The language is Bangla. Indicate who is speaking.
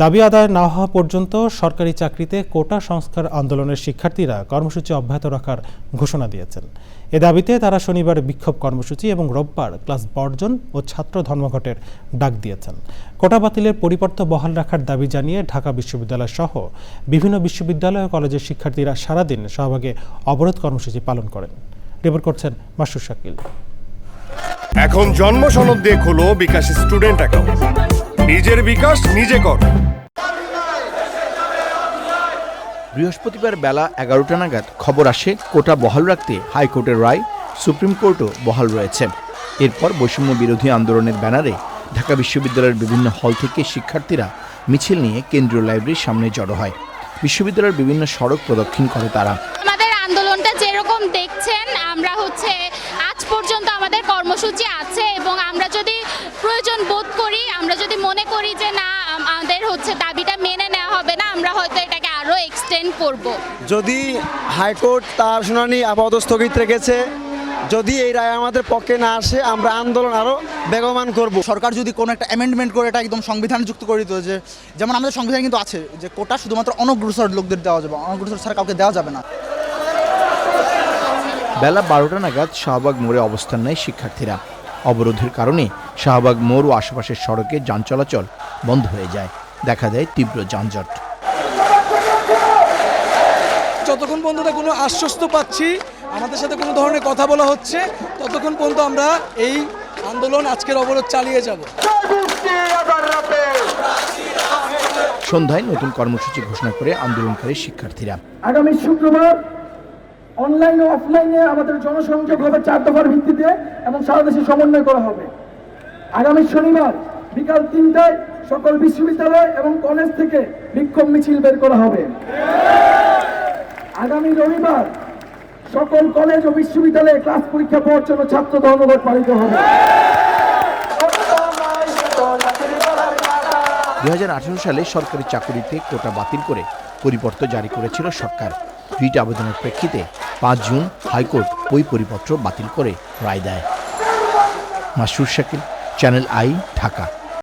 Speaker 1: দাবি আদায় না হওয়া পর্যন্ত সরকারি চাকরিতে কোটা সংস্কার আন্দোলনের শিক্ষার্থীরা কর্মসূচি অব্যাহত রাখার ঘোষণা দিয়েছেন। এ দাবিতে তারা শনিবার বিক্ষোভ কর্মসূচি এবং রোববার ক্লাস বর্জন ও ছাত্র ধর্মঘটের ডাক দিয়েছেন। কোটা বাতিলের পরিবর্তে বহাল রাখার দাবি জানিয়ে ঢাকা বিশ্ববিদ্যালয় সহ বিভিন্ন বিশ্ববিদ্যালয় ও কলেজের শিক্ষার্থীরা সারাদিন সহভাগে অবরোধ কর্মসূচি পালন করেন। রিপোর্ট করছেন মাসুর শাকিল।
Speaker 2: এখন জন্ম সনদ দিয়ে খোলো বিকাশ স্টুডেন্ট অ্যাকাউন্ট। নিজের বিকাশ নিজে কর।
Speaker 3: বৃহস্পতিবার বেলা এগারোটা নাগাদ খবর আসে কোটা বহাল রাখতে হাইকোর্টের রায় সুপ্রিম কোর্টও বহাল রয়েছে। এরপর বৈষম্য বিরোধী আন্দোলনের ব্যানারে ঢাকা বিশ্ববিদ্যালয়ের বিভিন্ন হল থেকে শিক্ষার্থীরা মিছিল নিয়ে কেন্দ্রীয় লাইব্রেরির সামনে জড়ো হয়। বিশ্ববিদ্যালয়ের বিভিন্ন সড়ক প্রদক্ষিণ করে তারা।
Speaker 4: আমাদের আন্দোলনটা যেরকম দেখছেন আমরা হচ্ছে আজ পর্যন্ত আমাদের কর্মসূচি আছে এবং আমরা যদি প্রয়োজন বোধ করি মনে করি যে না আমাদের হচ্ছে দাবিটা মেনে নেওয়া হবে না আমরা হয়তো এটাকে আরও এক্সটেন্ড করব।
Speaker 5: যদি হাইকোর্ট তার শুনানি আপাতত স্থগিত রেখেছে যদি এই রায় আমাদের পক্ষে না আসে আমরা আন্দোলন আরও বেগমান করব।
Speaker 6: সরকার যদি কোনো একটা অ্যামেন্ডমেন্ট করে এটা একদম সংবিধান যুক্ত করে দিত যে যেমন আমাদের সংবিধান কিন্তু আছে যে কোটা শুধুমাত্র অনগ্রসর লোকদের দেওয়া যাবে অনগ্রসর ছাড়া কাউকে দেওয়া যাবে না।
Speaker 3: বেলা বারোটা নাগাদ শাহবাগ মোড়ে অবস্থান নেয় শিক্ষার্থীরা। অবরোধের কারণে শাহবাগ মোড় ও আশেপাশের সড়কে যান চলাচল বন্ধ হয়ে যায়। দেখা দেয় তীব্র যানজট।
Speaker 7: যতক্ষণ পর্যন্ত কোনো আশ্বস্ত পাচ্ছি আমাদের সাথে কোনো ধরনের কথা বলা হচ্ছে ততক্ষণ পর্যন্ত আমরা এই আন্দোলন আজকের অবরোধ চালিয়ে যাব।
Speaker 3: সন্ধ্যায় নতুন কর্মসূচি ঘোষণা করে আন্দোলনকারী শিক্ষার্থীরা।
Speaker 8: আগামী শুক্রবার অনলাইন ও অফলাইনে আমাদের জনসংযোগ হবে চার দফার ভিত্তিতে এবং সারা দেশে সমন্বয় করা হবে। আগামী শনিবার বিকাল তিনটায় সকল বিশ্ববিদ্যালয় এবং কলেজ থেকে বিক্ষোভ মিছিল বের করা হবে। আগামী রবিবার সকল কলেজ ও বিশ্ববিদ্যালয়ে ক্লাস পরীক্ষা পাওয়ার জন্য ছাত্র ধর্মঘট পালিত হবে।
Speaker 3: দু হাজার আঠারো সালে সরকারি চাকুরিতে কোটা বাতিল করে পরিবর্তন জারি করেছিল সরকার। রিট আবেদনের প্রেক্ষিতে পাঁচ জুন হাইকোর্ট ওই পরিপত্র বাতিল করে রায় দেয়। Masur Shakil channel I Dhaka.